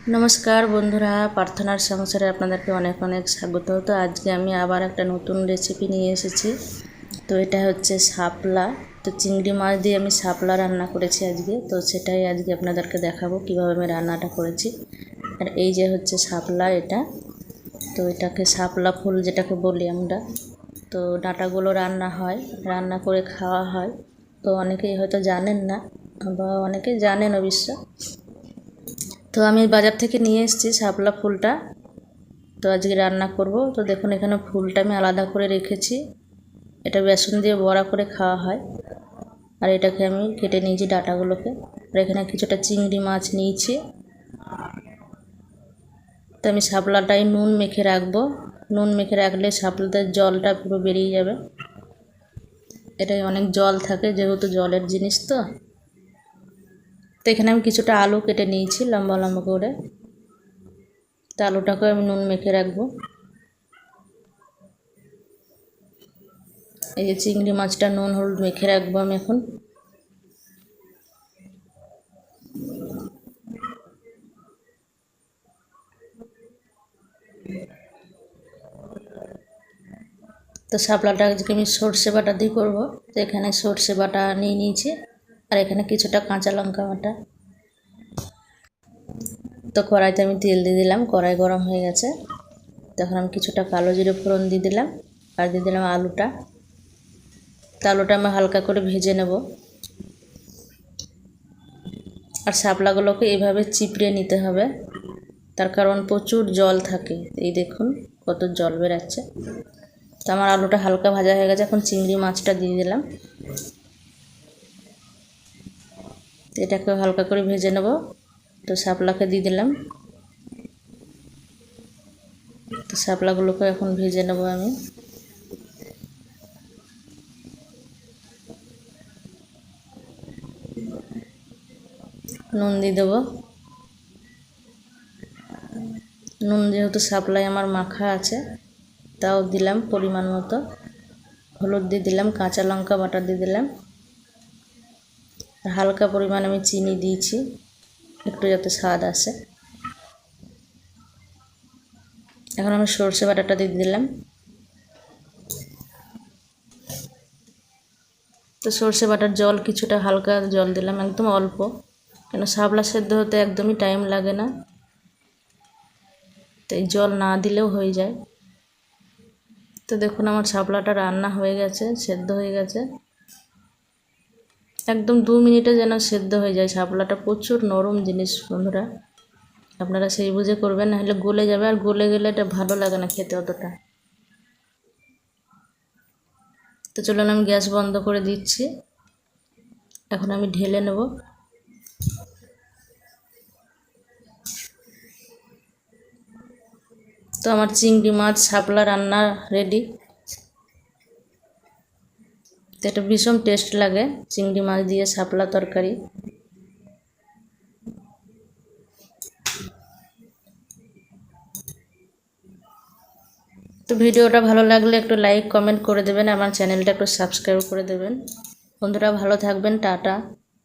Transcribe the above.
নমস্কার বন্ধুরা, প্রার্থনার সংসারে আপনাদেরকে অনেক অনেক স্বাগত। তো আজকে আমি আবার একটা নতুন রেসিপি নিয়ে এসেছি। তো এটা হচ্ছে শাপলা। তো চিংড়ি মাছ দিয়ে আমি শাপলা রান্না করেছি আজকে। তো সেটাই আজকে আপনাদেরকে দেখাবো, কীভাবে আমি রান্নাটা করেছি। আর এই যে হচ্ছে শাপলা এটা। তো এটাকে শাপলা ফুল যেটাকে বলি আমরা। তো ডাঁটাগুলো রান্না হয়, রান্না করে খাওয়া হয়। তো অনেকেই হয়তো জানেন না, বা অনেকে জানেন অবশ্য। তো আমি বাজার থেকে নিয়ে এসেছি শাপলা ফুলটা। তো আজকে রান্না করব। তো দেখুন, এখানে ফুলটা আমি আলাদা করে রেখেছি। এটা বেসন দিয়ে বড়া করে খাওয়া হয়। আর এটাকে আমি কেটে নিয়েছি ডাটাগুলোকে। আর এখানে কিছুটা চিংড়ি মাছ নিয়েছি। তো আমি শাপলাটাই নুন মেখে রাখব। নুন মেখে রাখলে শাপলাতে জলটা পুরো বেরিয়ে যাবে। এটাই অনেক জল থাকে, যেহেতু জলের জিনিস তো। তো এখানে আমি কিছুটা আলু কেটে নিয়েছি, লম্বা লম্বা করে। তো আলুটাকে আমি নুন মেখে রাখব। এই যে চিংড়ি মাছটা নুন হলুদ মেখে রাখব আমি এখন। তো শাপলাটা আজকে আমি সর্ষে বাটা দিয়ে করব। তো এখানে সর্ষে বাটা নিয়ে নিয়েছি। আর এখানে কিছুটা কাঁচা লঙ্কা বাটা। তো কড়াইতে আমি তেল দিয়ে দিলাম, কড়াই গরম হয়ে গেছে। তখন আমি কিছুটা কালো জিরে ফোড়ন দিয়ে দিলাম আর দিয়ে দিলাম আলুটা। তো আলুটা আমি হালকা করে ভেজে নেব। আর শাপলাগুলোকে এইভাবে চিপড়ে নিতে হবে। তার কারণ প্রচুর জল থাকে। এই দেখুন কত জল বেরাচ্ছে। তো আমার আলুটা হালকা ভাজা হয়ে গেছে। এখন চিংড়ি মাছটা দিয়ে দিলাম। এটাকে হালকা করে ভেজে নেব। তো শাপলাকে দিয়ে দিলাম। তো শাপলাগুলোকে এখন ভেজে নেব আমি। নুন দিয়ে দেবো। নুন যেহেতু সাপ্লাই আমার মাখা আছে, তাও দিলাম পরিমাণ মতো। হলুদ দিয়ে দিলাম, কাঁচা লঙ্কা বাটা দিয়ে দিলাম। হালকা পরিমাণ আমি চিনি দিয়েছি, একটু যাতে স্বাদ আসে। এখন আমি সর্ষে বাটাটা দিয়ে দিলাম। তো সর্ষে বাটার জল কিছুটা হালকা জল দিলাম, একদম অল্প। কেন শাপলা সেদ্ধ হতে একদমই টাইম লাগে না। তো এই জল না দিলেও হয়ে যায়। তো দেখুন আমার শাপলাটা রান্না হয়ে গেছে, সেদ্ধ হয়ে গেছে। একদম দু মিনিটে যেন সেদ্ধ হয়ে যায়। শাপলাটা প্রচুর নরম জিনিস, বন্ধুরা। আপনারা সেই বুঝে করবেন না হলে গলে যাবে। আর গলে গেলে এটা ভালো লাগে না খেতে অতটা। তো চলুন আমি গ্যাস বন্ধ করে দিচ্ছি। এখন আমি ঢেলে নেব। তো আমার চিংড়ি মাছ, শাপলা রান্না রেডি। তো এটা ভীষণ টেস্ট লাগে। চিংড়ি মাছ দিয়ে শাপলা তরকারি। তো ভিডিওটা ভালো লাগলে একটু লাইক কমেন্ট করে দেবেন, আমার চ্যানেলটা একটু সাবস্ক্রাইব করে দেবেন। বন্ধুরা ভালো থাকবেন, টাটা।